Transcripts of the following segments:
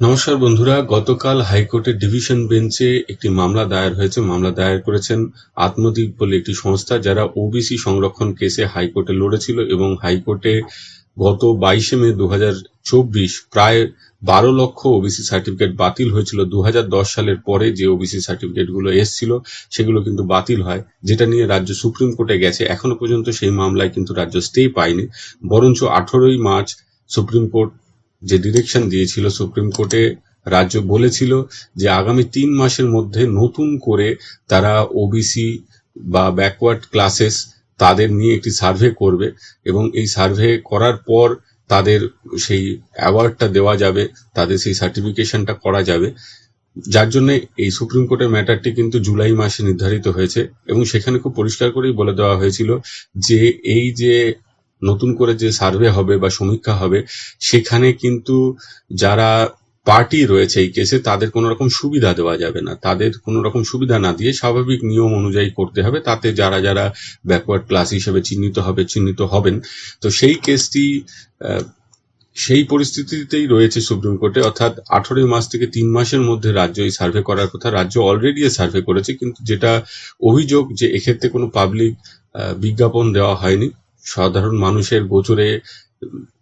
নমস্কার বন্ধুরা, গতকাল হাইকোর্টের ডিভিশন বেঞ্চে একটি মামলা দায়ের হয়েছে। মামলা দায়ের করেছেন আত্মদ্বীপ বলে একটি সংস্থা যারা ওবিসি সংরক্ষণ কেসে হাইকোর্টে লড়েছিল এবং হাইকোর্টে গত বাইশে মে দুহাজার চব্বিশ প্রায় বারো লক্ষ ওবিসি সার্টিফিকেট বাতিল হয়েছিল। দু হাজার দশ সালের পরে যে ওবিসি সার্টিফিকেটগুলো এসছিল, সেগুলো কিন্তু বাতিল হয়, যেটা নিয়ে রাজ্য সুপ্রিম কোর্টে গেছে। এখনও পর্যন্ত সেই মামলায় কিন্তু রাজ্য স্টে পায়নি। বরঞ্চ আঠারোই মার্চ সুপ্রিম কোর্ট যে ডিরেকশন দিয়েছিল সুপ্রিম কোর্টে, রাজ্য বলেছিল যে আগামী তিন মাসের মধ্যে নতুন করে তারা ওবিসি বা ব্যাকওয়ার্ড ক্লাসেস তাদের নিয়ে একটি সার্ভে করবে এবং এই সার্ভে করার পর তাদের সেই অ্যাওয়ার্ডটা দেওয়া যাবে, তাদের সেই সার্টিফিকেশনটা করা যাবে। যার জন্য এই সুপ্রিম কোর্টের ম্যাটারটি কিন্তু জুলাই মাসে নির্ধারিত হয়েছে এবং সেখানে খুব পরিষ্কার করেই বলে দেওয়া হয়েছিল যে এই যে নতুন করে যে সার্ভে হবে বা সমীক্ষা হবে, সেখানে কিন্তু যারা পার্টি রয়েছে এই কেসে, তাদের কোনো রকম সুবিধা দেওয়া যাবে না। তাদের কোনো রকম সুবিধা না দিয়ে স্বাভাবিক নিয়ম অনুযায়ী করতে হবে। তাতে যারা যারা ব্যাকওয়ার্ড ক্লাস হিসেবে চিহ্নিত হবে, চিহ্নিত হবেন। তো সেই কেসটি সেই পরিস্থিতিতেই রয়েছে সুপ্রিম কোর্টে। অর্থাৎ আঠারোই মাস থেকে তিন মাসের মধ্যে রাজ্য এই সার্ভে করার কথা রাজ্য অলরেডি সার্ভে করেছে, কিন্তু যেটা অভিযোগ যে এক্ষেত্রে কোনো পাবলিক বিজ্ঞাপন দেওয়া হয়নি সাধারণ মানুষের গোচরে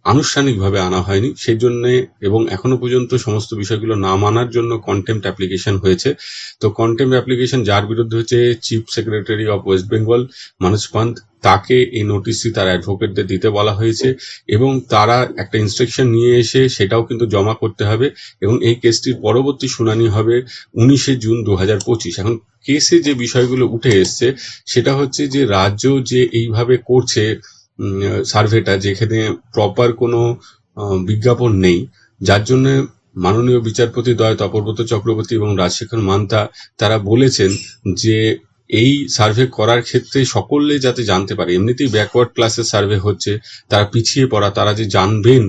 আনুষ্ঠানিকভাবে আনা হয়নি। সেই জন্য এবং এখনও পর্যন্ত সমস্ত বিষয়গুলো না মানার জন্য কন্টেম্প অ্যাপ্লিকেশন হয়েছে। তো কন্টেম্প অ্যাপ্লিকেশন যার বিরুদ্ধে হচ্ছে chief secretary of West Bengal মানুষ পান্ত তাকে এই নোটিশটি তার অ্যাডভোকেটদের দিতে বলা হয়েছে এবং তারা একটা ইনস্ট্রাকশন নিয়ে এসে সেটাও কিন্তু জমা করতে হবে এবং এই কেসটির পরবর্তী শুনানি হবে উনিশে জুন দু হাজার পঁচিশ। এখন কেসে যে বিষয়গুলো উঠে এসছে, সেটা হচ্ছে যে রাজ্য যে এইভাবে করছে সার্ভেটা যেখানে প্রপার কোনো বিজ্ঞাপন নেই, যার জন্য মাননীয় বিচারপতি দয় তপব্রত চক্রবর্তী এবং রাজশেখর মান্তা, তারা বলেছেন যে এই সার্ভে করার ক্ষেত্রে সকলে যাতে জানতে পারে, এমনিতেই ব্যাকওয়ার্ড ক্লাসের সার্ভে হচ্ছে, তারা পিছিয়ে পড়া, তারা যে জানবেন,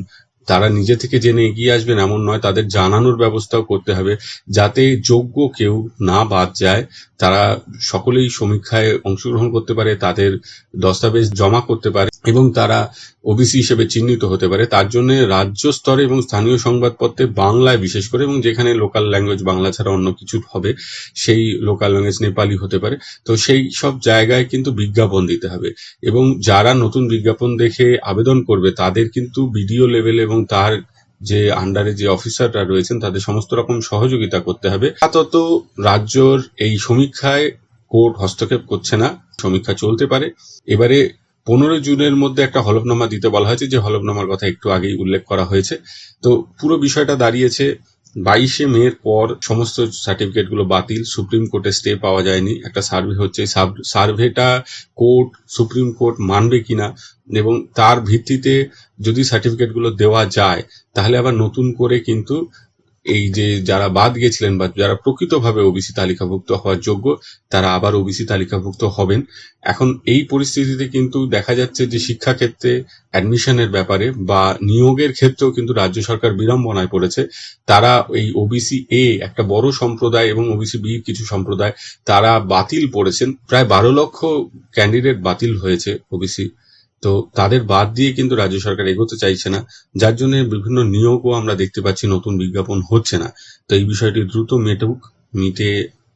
তারা নিজে থেকে জেনে এগিয়ে আসবেন এমন নয়, তাদের জানানোর ব্যবস্থাও করতে হবে, যাতে যোগ্য কেউ না বাদ যায় তারা সকলেই সমীক্ষায় অংশগ্রহণ করতে পারে, তাদের দস্তাবেজ জমা করতে পারে এবং তারা ওবিসি হিসেবে চিহ্নিত হতে পারে। তার জন্য রাজ্য স্তরে এবং স্থানীয় সংবাদপত্রে বাংলায় বিশেষ করে এবং যেখানে লোকাল ল্যাঙ্গুয়েজ বাংলা ছাড়া অন্য কিছু হবে, সেই লোকাল ল্যাঙ্গুয়েজ নেপালি হতে পারে। তো সেই সব জায়গায় কিন্তু বিজ্ঞাপন দিতে হবে এবং যারা নতুন বিজ্ঞাপন দেখে আবেদন করবে, তাদের কিন্তু বিডিও লেভেল এবং তার যে আন্ডারে যে অফিসাররা রয়েছেন, তাদের সমস্ত রকম সহযোগিতা করতে হবে। আপাতত রাজ্যর এই সমীক্ষায় কোর্ট হস্তক্ষেপ করছে না। সমীক্ষা চলতে পারে। এবারে পনেরো জুনের মধ্যে একটা হলফনামা দিতে বলা হয়েছে। যে হলফনামার কথা একটু আগেই উল্লেখ করা হয়েছে। তো পুরো বিষয়টা দাঁড়িয়েছে বাইশে মের পর সমস্ত সার্টিফিকেটগুলো বাতিল, সুপ্রিম কোর্টে স্টে পাওয়া যায়নি। একটা সার্ভে হচ্ছে সার্ভেটা কোর্ট, সুপ্রিম কোর্ট মানবে কিনা? এবং তার ভিত্তিতে যদি সার্টিফিকেটগুলো দেওয়া যায়, তাহলে আবার নতুন করে কিন্তু এই যে যারা বাদ গেছিলেন বা যারা প্রকৃতভাবে ওবিসি তালিকাভুক্ত হওয়ার যোগ্য, তারা আবার ওবিসি তালিকাভুক্ত হবেন। এখন এই পরিস্থিতিতে কিন্তু দেখা যাচ্ছে যে শিক্ষাক্ষেত্রে অ্যাডমিশনের ব্যাপারে বা নিয়োগের ক্ষেত্রেও কিন্তু রাজ্য সরকার বিড়ম্বনায় পড়েছে। তারা এই ওবিসি এ একটা বড় সম্প্রদায় এবং ওবিসি বি কিছু সম্প্রদায়, তারা বাতিল পড়েছেন। প্রায় বারো লক্ষ ক্যান্ডিডেট বাতিল হয়েছে ওবিসি তো তাদের বাদ দিয়ে কিন্তু রাজ্য সরকার এগোতে চাইছে না। যার জন্য বিভিন্ন নিয়োগও আমরা দেখতে পাচ্ছি, নতুন বিজ্ঞাপন হচ্ছে না। তো এই বিষয়টি দ্রুত মেটুক, মিটে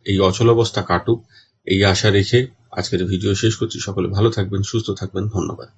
এই অচলাবস্থা কাটুক, এই আশা রেখে আজকের ভিডিও শেষ করছি। সকলে ভালো থাকবেন, সুস্থ থাকবেন। ধন্যবাদ।